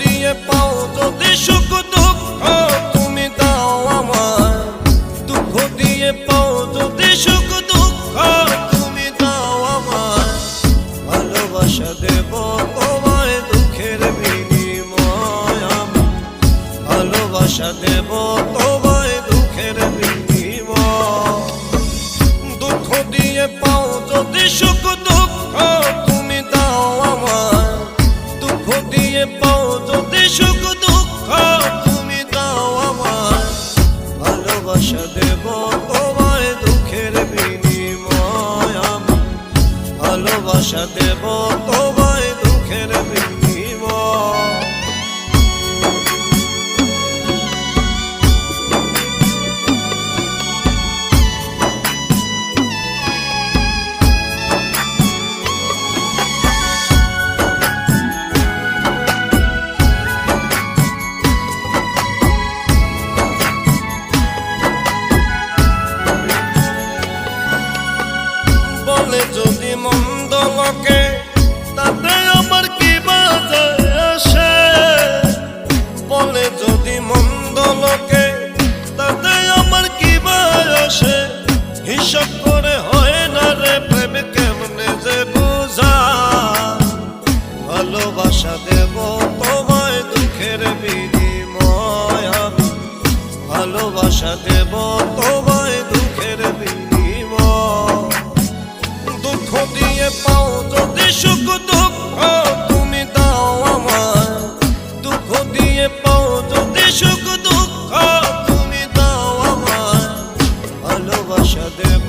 দিয়ে পাও যদি সুখ দুঃখ, তুমি দাও আমার দুঃখ দিয়ে পাও যদি সুখ দুঃখ, তুমি দাও আমার ভালোবাসা দেব তোমায়, দুঃখের বিনিময় ভালোবাসা দেব তোমায়, দুঃখের বিনিময়। দুঃখ দিয়ে পাও যদি ভালোবাসা দেব তোমায় দুঃখের বিনিময় ভালোবাসা দেব তোমায় দুঃখের বিনিময়। আমি ভালোবাসা দেব তোমায় দুঃখের বিনিময়। দুঃখ দিয়ে পাও যদি সুখ, দুঃখ তুমি দাও আমায়। দুঃখ দিয়ে পাও যদি সুখ, দুঃখ তুমি দাও আমায়। ভালোবাসা দেব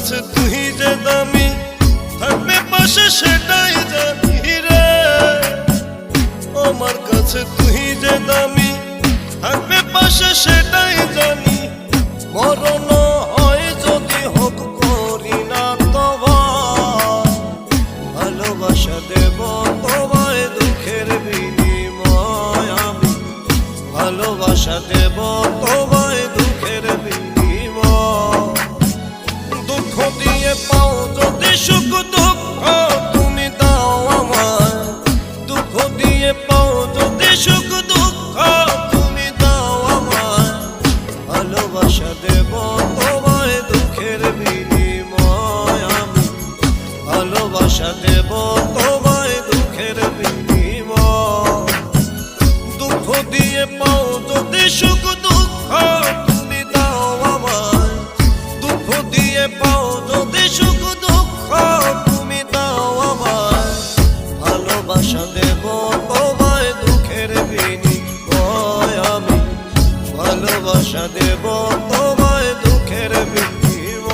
কাছে তুই যে দামি থাকবে পাশে সেটাই জানি রে। আমার কাছে তুই যে দামি থাকবে পাশে সেটাই জানি। মরণ হয় যদি হোক করি না তোমার ভালোবাসা দেব তোমায়, দুঃখের বিনিময় আমি। ভালোবাসা দেব তোমায়। দুঃখ দিয়ে পাও যদি সুখ দুঃখ, তুমি দাও আমায়। দুঃখ দিয়ে পাও যদি সুখ দুঃখ, তুমি দাও আমায়। ভালোবাসা দেব তোমায়, দুঃখের বিনিময় আমি। ভালোবাসা দেব তোমায়, দুঃখের বিনিময়। দুঃখ দিয়ে পাও যদি ভালোবাসা দেব তোমায় দুঃখের বিধিব